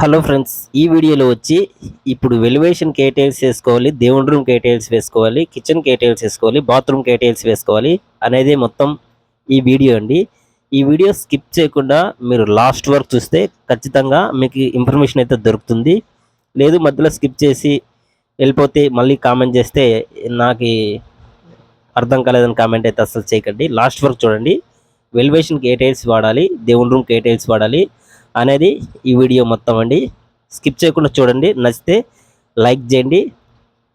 Hello friends ఈ వీడియోలో వచ్చి ఇప్పుడు వెలివేషన్ కేటైల్స్ వేసుకోవాలి దేవుడి రూమ్ కేటైల్స్ వేసుకోవాలి కిచెన్ కేటైల్స్ వేసుకోవాలి బాత్రూమ్ కేటైల్స్ వేసుకోవాలి అనేది మొత్తం ఈ వీడియో అండి. ఈ వీడియో స్కిప్ చేయకుండా మీరు లాస్ట్ వరకు చూస్తే ఖచ్చితంగా మీకు ఇన్ఫర్మేషన్ అయితే దొరుకుతుంది. లేదు మధ్యలో స్కిప్ చేసి వెళ్ళిపోతే మళ్ళీ కామెంట్ చేస్తే నాకు అర్థం కాలేదని కామెంట్ అయితే అసలు చేయకండి. లాస్ట్ వరకు చూడండి. వెలివేషన్ కేటైల్స్ వాడాలి దేవుడి రూమ్ కేటైల్స్ వాడాలి. అనేది ఈ వీడియో మొత్తం అండి. స్కిప్ చేయకుండా చూడండి. నచ్చితే లైక్ చేయండి.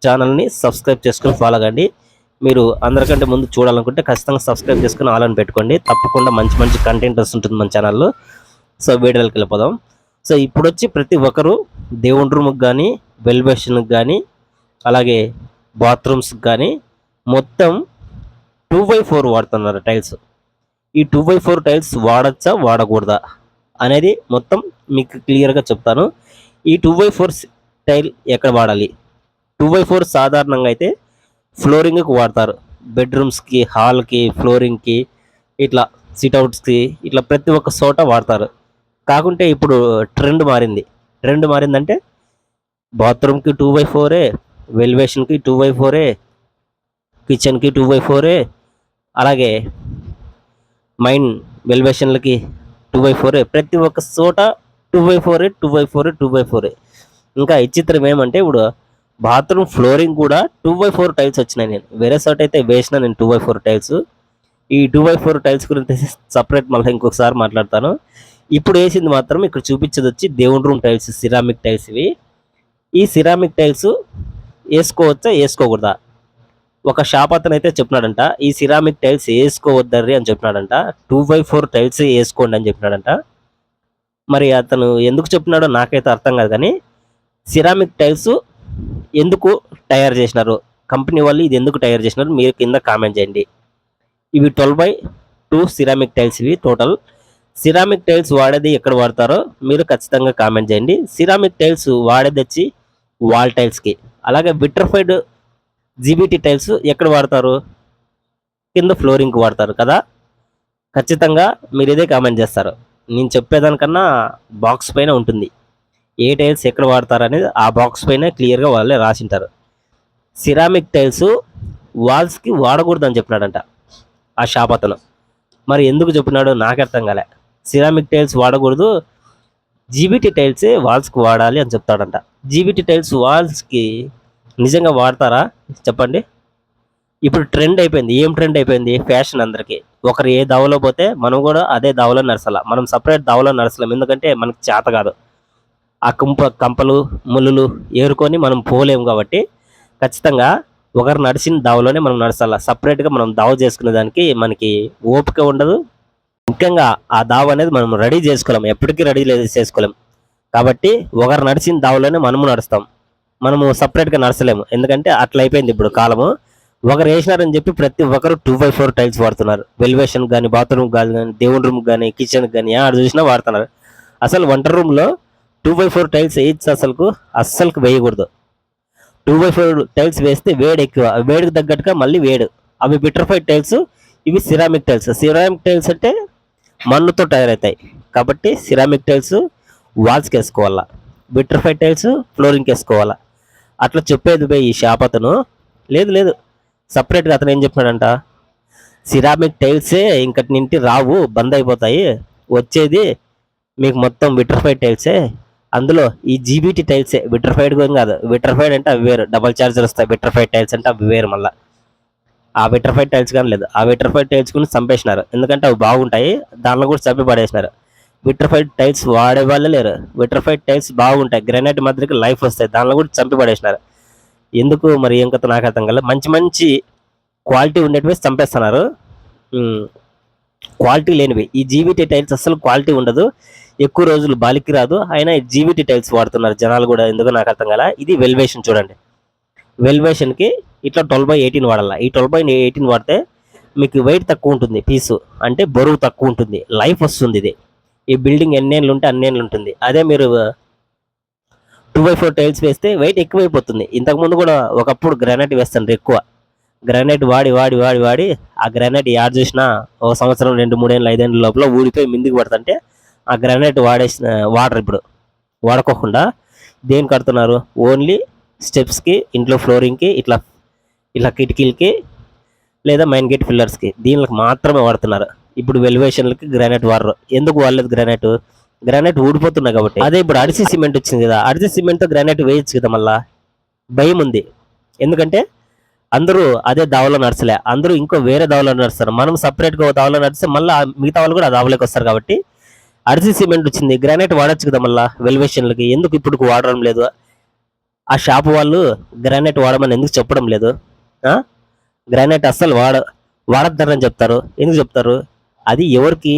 ఛానల్ని సబ్స్క్రైబ్ చేసుకుని ఫాలో కండి. మీరు అందరికంటే ముందు చూడాలనుకుంటే ఖచ్చితంగా సబ్స్క్రైబ్ చేసుకుని ఆల్ అని పెట్టుకోండి. తప్పకుండా మంచి మంచి కంటెంట్ వస్తుంటుంది మన ఛానల్లో. సో వీడియోలకి వెళ్ళిపోదాం. సో ఇప్పుడు వచ్చి ప్రతి ఒక్కరు దేవుడి రూమ్కి కానీ వెల్బేషన్కి కానీ అలాగే బాత్రూమ్స్కి కానీ మొత్తం టూ బై ఫోర్ వాడుతున్నారు టైల్స్ ఈ టూ బై ఫోర్ టైల్స్ వాడచ్చా? వాడకూడదా? అనేది మొత్తం మీకు క్లియర్గా చెప్తాను. ఈ టూ బై ఫోర్ టైల్ ఎక్కడ వాడాలి? టూ బై ఫోర్ సాధారణంగా అయితే ఫ్లోరింగ్కి వాడతారు. బెడ్రూమ్స్కి హాల్కి ఫ్లోరింగ్కి ఇట్లా సిట్అవుట్స్కి ఇట్లా ప్రతి ఒక్క చోట వాడతారు. కాకుంటే ఇప్పుడు ట్రెండ్ మారింది. ట్రెండ్ మారిందంటే బాత్రూమ్కి టూ బై ఫోరే వెల్వేషన్కి టూ బై ఫోరే కిచెన్కి టూ బై ఫోరే అలాగే మైన్ వెల్వేషన్లకి టూ బై ఫోరే ప్రతి ఒక్క చోట టూ బై ఫోరే టూ బై ఫోరే టూ బై ఫోరే ఇంకా విచిత్రం ఏమంటే ఇప్పుడు బాత్రూమ్ ఫ్లోరింగ్ కూడా టూ బై ఫోర్ టైల్స్ వచ్చినాయి నేను. వేరే చోట అయితే వేసిన నేను టూ బై ఫోర్ టైల్స్. ఈ టూ బై ఫోర్ టైల్స్ గురించి సపరేట్ మళ్ళీ ఇంకొకసారి మాట్లాడతాను. ఇప్పుడు వేసింది మాత్రం ఇక్కడ చూపించేది వచ్చి దేవుని రూమ్ టైల్స్ సిరామిక్ టైల్స్ ఇవి. ఈ సిరామిక్ టైల్స్ వేసుకోవచ్చా? వేసుకోకూడదా? ఒక షాప్ అతను అయితే చెప్పినాడంట ఈ సిరామిక్ టైల్స్ వేసుకోవద్దర్రి అని చెప్పినాడంట టూ బై ఫోర్ టైల్స్ వేసుకోండి అని చెప్పినాడంట. మరి అతను ఎందుకు చెప్పినాడో నాకైతే అర్థం కాదు కానీ సిరామిక్ టైల్స్ ఎందుకు తయారు చేసినారు? కంపెనీ వాళ్ళు ఇది ఎందుకు తయారు చేసినారు? మీరు కింద కామెంట్ చేయండి. ఇవి twelve by two ceramic tiles ఇవి టోటల్ సిరామిక్ టైల్స్ వాడేది ఎక్కడ వాడతారో మీరు ఖచ్చితంగా కామెంట్ చేయండి. సిరామిక్ టైల్స్ వాడేది వచ్చి వాల్ టైల్స్కి అలాగే విట్రఫైడ్ జీబీటీ టైల్స్ ఎక్కడ వాడతారు? కింద ఫ్లోరింగ్కి వాడతారు కదా? ఖచ్చితంగా మీరు ఇదే కామెంట్ చేస్తారు. నేను చెప్పేదానికన్నా బాక్స్ పైన ఉంటుంది. ఏ టైల్స్ ఎక్కడ వాడతారు అనేది ఆ బాక్స్ పైన క్లియర్గా వాళ్ళే రాసింటారు. సిరామిక్ టైల్స్ వాల్స్కి వాడకూడదు అని చెప్పినాడంట ఆ షాప్ అతను. మరి ఎందుకు చెప్పినాడు నాకు అర్థం కాలే. సిరామిక్ టైల్స్ వాడకూడదు జీబీటీ టైల్సే వాల్స్కి వాడాలి అని చెప్తాడంట. జీబీటీ టైల్స్ వాల్స్కి నిజంగా వాడతారా? చెప్పండి. ఇప్పుడు ట్రెండ్ అయిపోయింది. ఏం ట్రెండ్ అయిపోయింది? ఫ్యాషన్ అందరికీ. ఒకరు ఏ దావలో పోతే మనం కూడా అదే దావలో నడసాల మనం సపరేట్ దావలో నడసలేం ఎందుకంటే మనకి చేత కాదు. ఆ కుంప కంపలు ముళ్ళు ఏరుకొని మనం పోలేము కాబట్టి ఖచ్చితంగా ఒకరు నడిచిన దావలోనే మనం నడచాల సపరేట్గా మనం దావ చేసుకునే దానికి మనకి ఓపిక ఉండదు. ముఖ్యంగా ఆ దావ అనేది మనం రెడీ చేసుకోలేం ఎప్పటికీ రెడీ చేసుకోలేం కాబట్టి ఒకరు నడిచిన దావలోనే మనము నడుస్తాం. మనము సపరేట్గా నడచలేము. ఎందుకంటే అట్లా అయిపోయింది ఇప్పుడు కాలము. ఒకరు వేసినారని చెప్పి ప్రతి ఒక్కరు టూ బై ఫోర్ టైల్స్ వాడుతున్నారు. వెలివేషన్ కానీ బాత్రూమ్ కానీ దేవుని రూమ్ కానీ కిచెన్ కానీ ఆడ చూసినా వాడుతున్నారు. అసలు వంట రూమ్లో టూ బై ఫోర్ టైల్స్ వేయచ్చు అసలుకు అస్సలు వేయకూడదు. టూ బై ఫోర్ టైల్స్ వేస్తే వేడి ఎక్కువ. వేడికి తగ్గట్టుగా మళ్ళీ వేడు. అవి బిట్రఫైడ్ టైల్స్ ఇవి సిరామిక్ టైల్స్ సిరామిక్ టైల్స్ అంటే మన్నుతో తయారవుతాయి. కాబట్టి సిరామిక్ టైల్స్ వాల్స్కి వేసుకోవాలా. బిట్రఫైడ్ టైల్స్ ఫ్లోరింగ్కి వేసుకోవాలా. అట్లా చెప్పేది పోయి ఈ షాప్ అతను. లేదు లేదు. సపరేట్గా అతను ఏం చెప్పాడంట? సిరామిక్ టైల్సే ఇంకటి నింటి రావు బంద్ అయిపోతాయి. వచ్చేది మీకు మొత్తం విట్రఫైడ్ టైల్సే. అందులో ఈ జీబీటీ టైల్సే. విట్రఫైడ్ కూడా కాదు. విట్రఫైడ్ అంటే అవి వేరు. డబల్ చార్జర్ వస్తాయి. విట్రఫైడ్ టైల్స్ అంటే అవి వేరు మళ్ళీ. ఆ విట్రఫైడ్ టైల్స్ కానీ లేదు. ఆ విట్రఫైడ్ టైల్స్ కూడా చంపేసినారు. ఎందుకంటే అవి బాగుంటాయి. దానిలో కూడా చంపి పడేసినారు. విట్రఫైడ్ టైల్స్ వాడే వాళ్ళే లేరు. విట్రఫైడ్ టైల్స్ బాగుంటాయి. గ్రానైట్ మాదిరికి లైఫ్ వస్తాయి. దానిలో కూడా చంపి పడేసినారు. ఎందుకు మరి ఏం కథ నాకు అర్థం కాలేదు. మంచి మంచి క్వాలిటీ ఉండేటివి చంపేస్తున్నారు. క్వాలిటీ లేనివి. ఈ జీబీటీ టైల్స్ అసలు క్వాలిటీ ఉండదు. ఎక్కువ రోజులు బాలికి రాదు. అయినా ఈ టైల్స్ వాడుతున్నారు జనాలు కూడా. ఎందుకు నాకు అర్థం కాల? ఇది వెల్వేషన్ చూడండి. వెల్వేషన్కి ఇట్లా ట్వెల్వ్ బై ఎయిటీన్ వాడాలా? ఈ ట్వెల్వ్ బై ఎయిటీన్ వాడితే మీకు వెయిట్ తక్కువ ఉంటుంది. పీసు. అంటే బరువు తక్కువ ఉంటుంది. లైఫ్ వస్తుంది ఇది. ఈ బిల్డింగ్ ఎన్నేళ్ళు ఉంటే అన్నేళ్ళు ఉంటుంది. అదే మీరు టూ బై ఫోర్ టైల్స్ వేస్తే వెయిట్ ఎక్కువైపోతుంది. ఇంతకుముందు కూడా ఒకప్పుడు గ్రానైట్ వేస్తుండ్రు ఎక్కువ. గ్రానైట్ వాడి వాడి వాడి వాడి ఆ గ్రానైట్ యాడ్ చేసిన ఒక సంవత్సరం రెండు మూడేళ్ళు ఐదేళ్ళ లోపల ఊడిపోయి మిందికి పడుతుంటే ఆ గ్రానైట్ వాడేసిన వాటర్ ఇప్పుడు. వాడుకోకుండా దేని కడుతున్నారు? ఓన్లీ స్టెప్స్కి ఇంట్లో ఫ్లోరింగ్కి ఇట్లా ఇట్లా కిటికీలకి లేదా మెయిన్ గేట్ ఫిల్లర్స్కి దీనికి మాత్రమే వాడుతున్నారు. ఇప్పుడు వెలివేషన్లకి గ్రానైట్ వాడరు. ఎందుకు వాడలేదు గ్రానైట్? గ్రానైట్ ఊడిపోతున్నాయి కాబట్టి. అదే ఇప్పుడు అడిసి సిమెంట్ వచ్చింది కదా అడిసి సిమెంట్తో గ్రానైట్ వేయచ్చు కదా మళ్ళా? భయం ఉంది. ఎందుకంటే అందరూ అదే దావలో నడచలే. అందరూ ఇంకో వేరే దావలో నడుస్తారు. మనం సపరేట్గా ఒక దావలో నడిస్తే మళ్ళీ మిగతా వాళ్ళు కూడా ఆ దావలోకి వస్తారు కాబట్టి అడిసి సిమెంట్ వచ్చింది గ్రానైట్ వాడచ్చు కదా మళ్ళీ వెలివేషన్లకి ఎందుకు ఇప్పుడు వాడడం లేదు? ఆ షాప్ వాళ్ళు గ్రానైట్ వాడమని ఎందుకు చెప్పడం లేదు? గ్రానైట్ అస్సలు వాడ వాడద్దని చెప్తారు. ఎందుకు చెప్తారు? అది ఎవరికి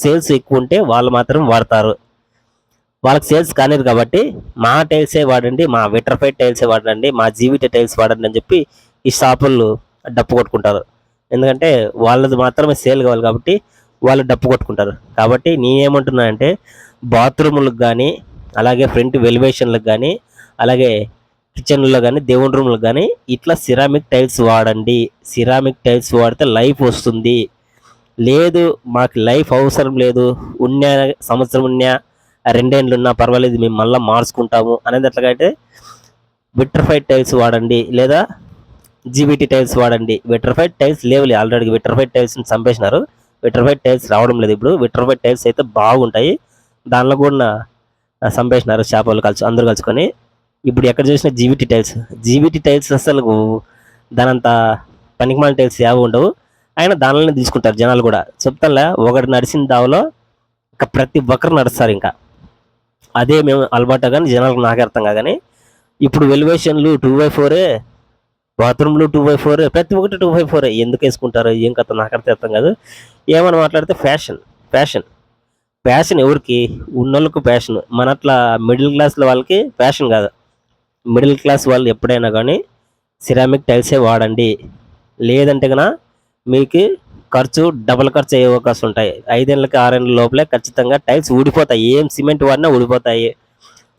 సేల్స్ ఎక్కువ ఉంటే వాళ్ళు మాత్రం వాడతారు. వాళ్ళకి సేల్స్ కాలేదు కాబట్టి మా టైల్సే వాడండి మా విటర్ఫైడ్ టైల్సే వాడండి మా జీవిట టైల్స్ వాడండి అని చెప్పి ఈ షాపులు డప్పు కొట్టుకుంటారు. ఎందుకంటే వాళ్ళది మాత్రమే సేల్ కావాలి కాబట్టి వాళ్ళు డప్పు కొట్టుకుంటారు. కాబట్టి నేనేమంటున్నానంటే బాత్రూములకు కానీ అలాగే ఫ్రంట్ వెలివేషన్లకు కానీ అలాగే కిచెన్లో కానీ దేవుని రూమ్లకు కానీ ఇట్లా సిరామిక్ టైల్స్ వాడండి. సిరామిక్ టైల్స్ వాడితే లైఫ్ వస్తుంది. లేదు మాకు లైఫ్ అవసరం లేదు ఉన్న సంవత్సరం ఉన్నా రెండేళ్ళు ఉన్నా పర్వాలేదు మేము మళ్ళీ మార్చుకుంటాము అనేది ఎట్లాగైతే విట్రఫైడ్ టైల్స్ వాడండి లేదా జీబీటీ టైల్స్ వాడండి. విట్రఫైడ్ టైల్స్ లేవులే ఆల్రెడీ విట్రఫైడ్ టైల్స్ చంపేసినారు. విట్రఫైడ్ టైల్స్ రావడం లేదు ఇప్పుడు. విట్రఫైడ్ టైల్స్ అయితే బాగుంటాయి. దానిలో కూడా చంపేసినారు చేపలు కలిసి అందరూ కలుసుకొని. ఇప్పుడు ఎక్కడ చూసినా జీబీటీ టైల్స్. జీబీటీ టైల్స్ అసలు దానంత పనికిమాల టైల్స్ ఏవి ఉండవు. ఆయన దానిలోనే తీసుకుంటారు జనాలు కూడా. చెప్తానులే ఒకటి నడిచిన దావలో ఇంకా ప్రతి ఒక్కరు నడుస్తారు ఇంకా. అదే మేము అలవాటు కానీ జనాలకు నాకు అర్థం కాగానే ఇప్పుడు వెలివేషన్లు టూ బై ఫోరే బాత్రూమ్లు టూ బై ఫోర్ ప్రతి ఒక్కటి టూ బై ఫోర్. ఎందుకు వేసుకుంటారు ఏం కథ నాకు అర్థం అర్థం కాదు. ఏమని మాట్లాడితే ఫ్యాషన్ ఫ్యాషన్. ఫ్యాషన్ ఎవరికి? ఉన్నోళ్ళకు ఫ్యాషన్. మన అట్లా మిడిల్ క్లాస్ల వాళ్ళకి ఫ్యాషన్ కాదు. మిడిల్ క్లాస్ వాళ్ళు ఎప్పుడైనా కానీ సిరామిక్ టైల్సే వాడండి. లేదంటే కన్నా మీకు ఖర్చు డబుల్ ఖర్చు అయ్యే అవకాశం ఉంటాయి. ఐదేళ్ళకి ఆరేళ్ళ లోపలే ఖచ్చితంగా టైల్స్ ఊడిపోతాయి. ఏం సిమెంట్ వాడినా ఊడిపోతాయి.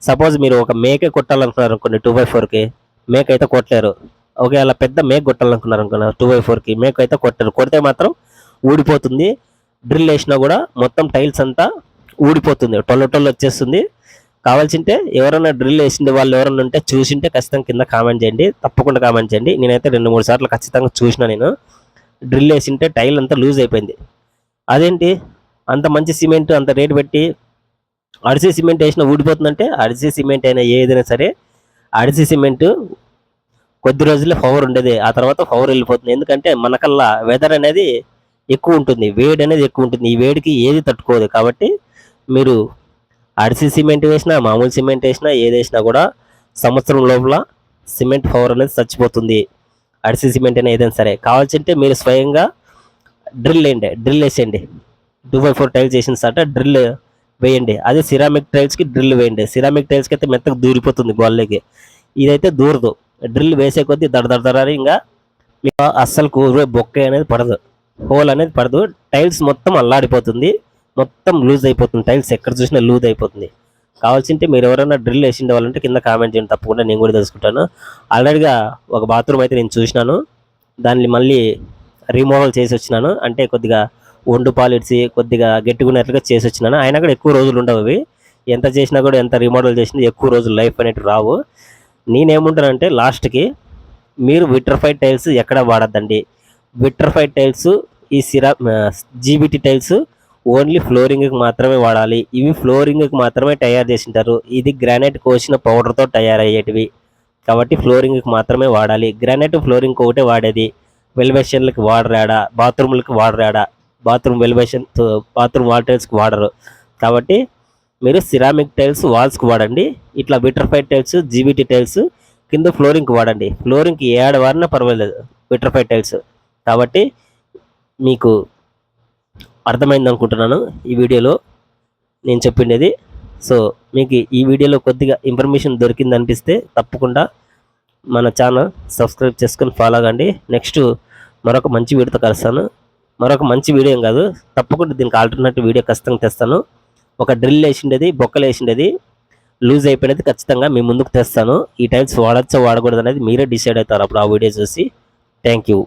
సపోజ్ మీరు ఒక మేకే కొట్టాలనుకున్నారు అనుకోండి టూ బై ఫోర్కి. మేక అయితే కొట్టలేరు. ఒకవేళ పెద్ద మేక కొట్టాలనుకున్నారు అనుకున్నారు టూ బై ఫోర్కి. మేక అయితే కొట్టరు. కొడితే మాత్రం ఊడిపోతుంది. డ్రిల్ వేసినా కూడా మొత్తం టైల్స్ అంతా ఊడిపోతుంది. టొల్ల టొల్ల వచ్చేస్తుంది. కావాల్సింటే ఎవరైనా డ్రిల్ వేసింది వాళ్ళు ఎవరైనా ఉంటే చూసింటే ఖచ్చితంగా కింద కామెంట్ చేయండి. తప్పకుండా కామెంట్ చేయండి. నేనైతే రెండు మూడు సార్లు ఖచ్చితంగా చూసిన నేను. డ్రిల్ వేసింటే టైల్ అంతా లూజ్ అయిపోయింది. అదేంటి? అంత మంచి సిమెంట్ అంత రేటు పెట్టి అడిసి సిమెంట్ వేసినా ఊడిపోతుందంటే అడిసి సిమెంట్ అయినా ఏదైనా సరే అడిసి సిమెంట్ కొద్ది రోజులే పవర్ ఉండేది. ఆ తర్వాత పవర్ వెళ్ళిపోతుంది. ఎందుకంటే మనకల్లా వెదర్ అనేది ఎక్కువ ఉంటుంది. వేడి అనేది ఎక్కువ ఉంటుంది. ఈ వేడికి ఏది తట్టుకోదు. కాబట్టి మీరు అడిసి సిమెంట్ వేసినా మామూలు సిమెంట్ వేసినా ఏది వేసినా కూడా సంవత్సరం లోపల సిమెంట్ పవర్ అనేది చచ్చిపోతుంది. అడిసి సిమెంట్ అయినా ఏదైనా సరే కావాల్సింటే మీరు స్వయంగా డ్రిల్ వేయండి డ్రిల్ వేసేయండి. టూ బై ఫోర్ టైల్స్ వేసిన సాట డ్రిల్ వేయండి. అదే సిరామిక్ టైల్స్కి డ్రిల్ వేయండి. సిరామిక్ టైల్స్కి అయితే మెత్తగా దూరిపోతుంది గోళ్ళకి ఇదైతే దూరదు. డ్రిల్ వేసే కొద్దీ దడ ఇంకా మీకు అస్సలు కూర బొక్క అనేది పడదు. హోల్ అనేది పడదు. టైల్స్ మొత్తం అల్లాడిపోతుంది. మొత్తం లూజ్ అయిపోతుంది. టైల్స్ ఎక్కడ చూసినా లూజ్ అయిపోతుంది. కావాల్సింటే మీరు ఎవరైనా డ్రిల్ వేసి వాళ్ళంటే కింద కామెంట్ చేయండి తప్పకుండా నేను కూడా తెలుసుకుంటాను. ఆల్రెడీగా ఒక బాత్రూమ్ అయితే నేను చూసినాను. దాన్ని మళ్ళీ రీమోడల్ చేసి వచ్చినాను. అంటే కొద్దిగా ఒండు పాలిడ్చి కొద్దిగా గట్టిగున్నట్లుగా చేసి వచ్చినాను. అయినా కూడా ఎక్కువ రోజులు ఉండవు అవి. ఎంత చేసినా కూడా ఎంత రీమోడల్ చేసినా ఎక్కువ రోజులు లైఫ్ అనేవి రావు. నేనేముంటానంటే లాస్ట్కి మీరు విట్రఫైడ్ టైల్స్ ఎక్కడ వాడద్దండి. విట్రఫైడ్ టైల్స్ ఈ సిరా జీబీటీ టైల్స్ ఓన్లీ ఫ్లోరింగ్కి మాత్రమే వాడాలి. ఇవి ఫ్లోరింగ్కి మాత్రమే తయారు చేసింటారు. ఇది గ్రానైట్ కోసిన పౌడర్తో తయారయ్యేటివి. కాబట్టి ఫ్లోరింగ్కి మాత్రమే వాడాలి. గ్రానైట్ ఫ్లోరింగ్ ఒకటే వాడేది. వెలివేషన్లకి వాడరాడా బాత్రూమ్లకి వాడరాడా బాత్రూమ్ వెలివేషన్ బాత్రూమ్ వాల్ టైల్స్కి వాడరు. కాబట్టి మీరు సిరామిక్ టైల్స్ వాల్స్కి వాడండి. ఇట్లా విట్రఫైడ్ టైల్స్ జీబీటీ టైల్స్ కింద ఫ్లోరింగ్కి వాడండి. ఫ్లోరింగ్కి ఏడు వారినా పర్వాలేదు. Vitrified tiles. కాబట్టి మీకు అర్థమైంది అనుకుంటున్నాను ఈ వీడియోలో నేను చెప్పిండేది. సో మీకు ఈ వీడియోలో కొద్దిగా ఇన్ఫర్మేషన్ దొరికింది అనిపిస్తే తప్పకుండా మన ఛానల్ సబ్స్క్రైబ్ చేసుకొని ఫాలో అవ్వండి నెక్స్ట్ మరొక మంచి వీడియోతో కలుస్తాను. మరొక మంచి వీడియో ఏం కాదు తప్పకుండా దీనికి ఆల్టర్నేటివ్ వీడియో ఖచ్చితంగా తెస్తాను. ఒక డ్రిల్ వేసిండేది బొక్కలు వేసిండేది లూజ్ అయిపోయినది ఖచ్చితంగా మీ ముందుకు తెస్తాను. ఈ టైల్స్ వాడచ్చో వాడకూడదు అనేది మీరే డిసైడ్ అవుతారు. అప్పుడు ఆ వీడియో చూసి. Thank you